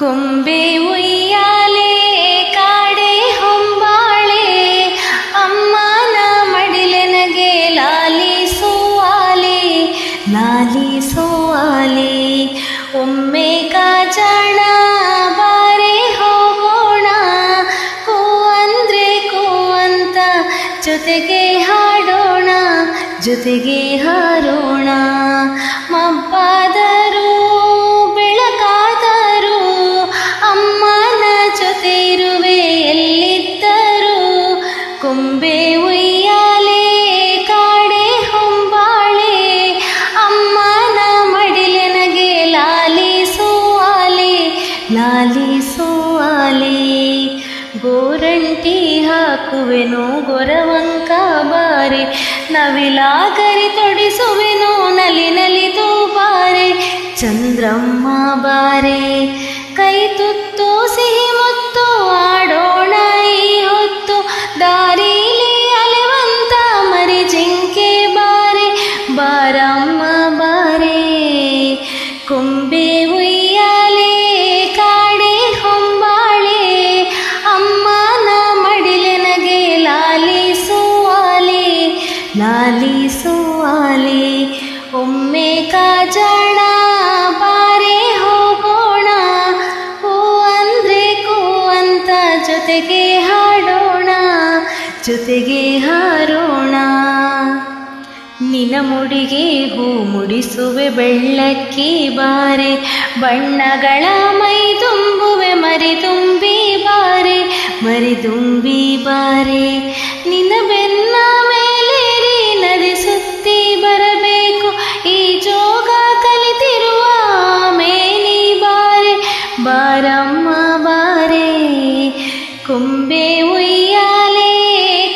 ಕೊಂಬೆ ಉಯ್ಯಾಲೆ, ಕಾಡೆ ಹೊಂಬಾಳೆ, ಅಮ್ಮನ ಮಡಿಲೆನಗೆ ಲಾಲಿಸುವಾಲೆ ಲಾಲಿಸುವಾಲೆ ಒಮ್ಮೆ ಕಾಜಾಣ, ಬಾರೆ ಹೋಗೋಣ ಕೂ ಅಂದ್ರೆ ಕೂ ಅಂತ ಜೊತೆಗೆ ಹಾಡೋಣ, ಜೊತೆಗೆ ಹಾರೋಣ. ಮಬ್ಬಾದರೂ ಲಾಲಿಸುವಾಲೆ ಗೋರಂಟಿ ಹಾಕುವೆನು, ಗೊರವಂಕ ಬಾರೆ, ನವಿಲಾಗರಿ ತೊಡಿಸುವೆನು, ನಲಿ ನಲಿದು ಬಾರೆ ಚಂದ್ರಮ್ಮ ಬಾರೆ, ಕೈ ತುತ್ತು ಸಿಹಿ ಮುತ್ತು ಲಾಲಿಸುವಾಲೆ ಒಮ್ಮೆ ಕಾಜಾಣ ಬಾರೆ ಹೋಗೋಣ. ಹೂ ಅಂದ್ರೆ ಕೂ ಅಂತ ಜೊತೆಗೆ ಹಾಡೋಣ, ಜೊತೆಗೆ ಹಾರೋಣ. ನಿನ ಮುಡಿಗೆ ಹೂ ಮುಡಿಸುವೆ, ಬೆಳ್ಳಕ್ಕಿ ಬಾರೆ. ಬಣ್ಣಗಳ ಮೈ ತುಂಬುವೆ, ಮರಿ ತುಂಬಿ ಬಾರೆ, ಮರಿ ತುಂಬಿ ಬಾರೆ. ನಿನ್ನ ಕೊಂಬೆ ಉಯ್ಯಾಲೆ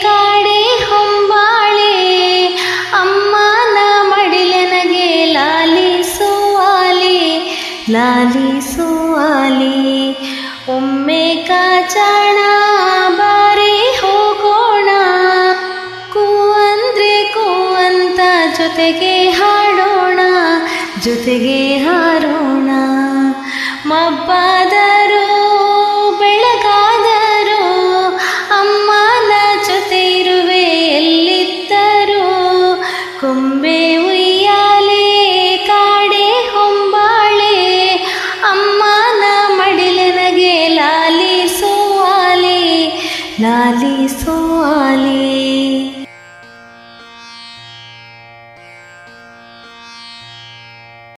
ಕಾಡೆ ಹೊಂಬಾಳೆ, ಅಮ್ಮನ ಮಡಿಲನಗೆ ಲಾಲಿಸುವಾಲೆ ಲಾಲಿಸುವಾಲೆ. ಒಮ್ಮೆ ಕಾಚಾಣ, ಬಾರಿ ಹೋಗೋಣ, ಕೂವಂದ್ರೆ ಕೂವಂತ ಜೊತೆಗೆ ಹಾಡೋಣ, ಜೊತೆಗೆ ಹಾರೋಣ. ಮಬ್ಬ लाली सो आली